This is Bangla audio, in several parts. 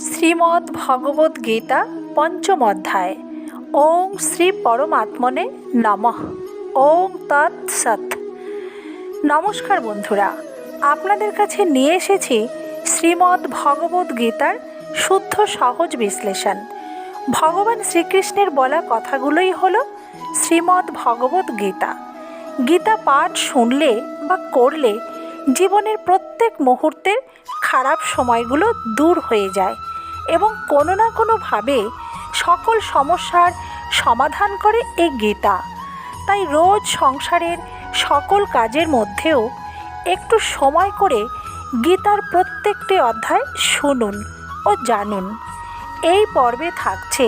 শ্রীমদ্ ভগবদ্ গীতা পঞ্চম অধ্যায় ওং শ্রী পরমাত্মনে নমঃ। ওং তৎ সৎ। নমস্কার বন্ধুরা, আপনাদের কাছে নিয়ে এসেছি শ্রীমদ্ ভগবদ্ গীতার শুদ্ধ সহজ বিশ্লেষণ। ভগবান শ্রীকৃষ্ণের বলা কথাগুলোই হল শ্রীমদ্ ভগবদ্ গীতা গীতা পাঠ শুনলে বা করলে জীবনের প্রত্যেক মুহূর্তের খারাপ সময়গুলো দূর হয়ে যায় এবং কোনো না কোনোভাবে সকল সমস্যার সমাধান করে এই গীতা। তাই রোজ সংসারের সকল কাজের মধ্যেও একটু সময় করে গীতার প্রত্যেকটি অধ্যায় শুনুন ও জানুন। এই পর্বে থাকছে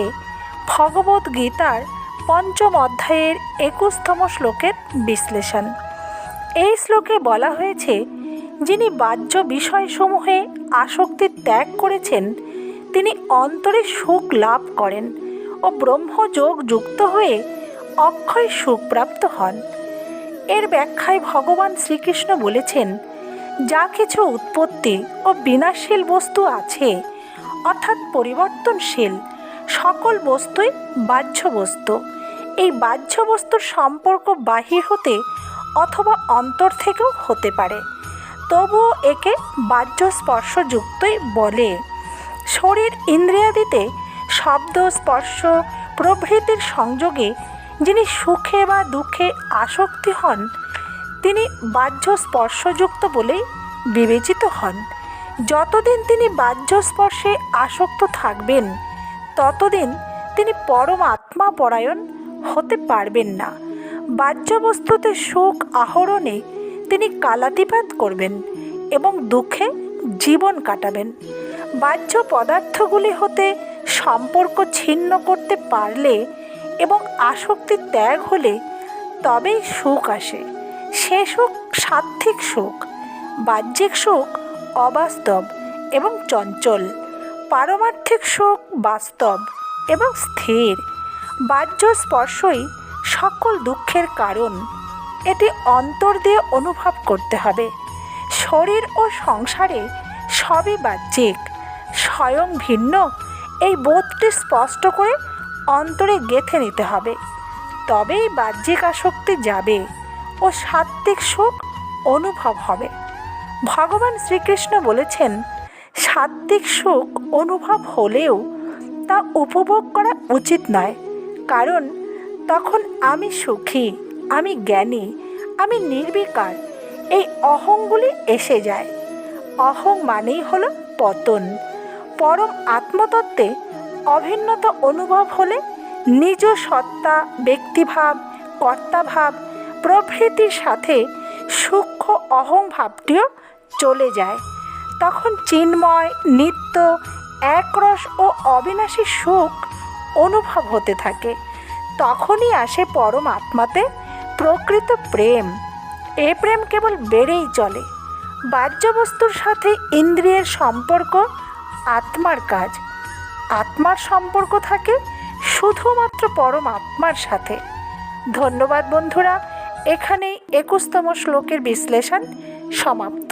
ভগবদ্ গীতার পঞ্চম অধ্যায়ের একুশতম শ্লোকের বিশ্লেষণ। এই শ্লোকে বলা হয়েছে যিনি বাহ্য বিষয়সমূহে আসক্তি ত্যাগ করেছেন, তিনি অন্তরে সুখ লাভ করেন ও ব্রহ্মযোগ যুক্ত হয়ে অক্ষয় সুখপ্রাপ্ত হন। এর ব্যাখ্যায় ভগবান শ্রীকৃষ্ণ বলেছেন, যা কিছু উৎপত্তি ও বিনাশীল বস্তু আছে, অর্থাৎ পরিবর্তনশীল, সকল বস্তুই বাহ্য বস্তু। এই বাহ্য বস্তুর সম্পর্ক বাহির হতে অথবা অন্তর থেকেও হতে পারে। তবুও একে বাহ্য স্পর্শযুক্তই বলে। শরীর ইন্দ্রিয়াদিতে শব্দ, স্পর্শ, প্রভৃতির সংযোগে যিনি সুখে বা দুঃখে আসক্তি হন, তিনি বাহ্য স্পর্শযুক্ত বলেই বিবেচিত হন। যতদিন তিনি বাহ্য স্পর্শে আসক্ত থাকবেন, ততদিন তিনি পরম আত্মা পরায়ণ হতে পারবেন না। বাহ্য বস্তুতে সুখ আহরণে তিনি কালাতিপাত করবেন এবং দুঃখে জীবন কাটাবেন। বাহ্য পদার্থগুলি হতে সম্পর্ক ছিন্ন করতে পারলে এবং আসক্তি ত্যাগ হলে তবেই সুখ আসে। সে সুখ সাত্ত্বিক সুখ, বাহ্যিক সুখ অবাস্তব এবং চঞ্চল, পারমার্থিক সুখ বাস্তব এবং স্থির। বাহ্য স্পর্শই সকল দুঃখের কারণ। এটি অন্তর দিয়ে অনুভব করতে হবে। শরীর ও সংসারে সবই বাহ্যিক, স্বয়ং ভিন্ন। এই বোধটি স্পষ্ট করে অন্তরে গেঁথে নিতে হবে। তবেই বাহ্যিক আসক্তি যাবে ও সাত্ত্বিক সুখ অনুভব হবে। ভগবান শ্রীকৃষ্ণ বলেছেন, সাত্ত্বিক সুখ অনুভব হলেও তা উপভোগ করা উচিত নয়, কারণ তখন আমি সুখী। আমি জ্ঞানী, আমি নির্বিকার। এই অহংগুলি এসে যায়। অহং মানেই হলো পতন। পরম আত্মতত্ত্বে অভিন্নতা অনুভব হলে নিজ সত্তা, ব্যক্তিভাব, কর্তাভাব প্রভৃতির সাথে সূক্ষ্ম অহংভাবটিও চলে যায়। তখন চিন্ময়, নিত্য, একরস ও অবিনাশী সুখ অনুভব হতে থাকে। তখনই আসে পরম আত্মাতে প্রকৃত প্রেম। এ প্রেম কেবল বেড়েই চলে। বাহ্যবস্তুর সাথে ইন্দ্রিয়ের সম্পর্ক, আত্মার কাজ। আত্মার সম্পর্ক থাকে শুধুমাত্র পরম আত্মার সাথে। ধন্যবাদ বন্ধুরা, এখানেই একুশতম শ্লোকের বিশ্লেষণ সমাপ্ত।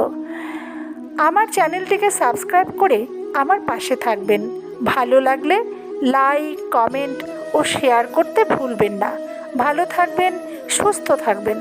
আমার চ্যানেলটিকে সাবস্ক্রাইব করে আমার পাশে থাকবেন। ভালো লাগলে লাইক, কমেন্ট ও শেয়ার করতে ভুলবেন না। ভালো থাকবেন সুস্থ থাকবেন।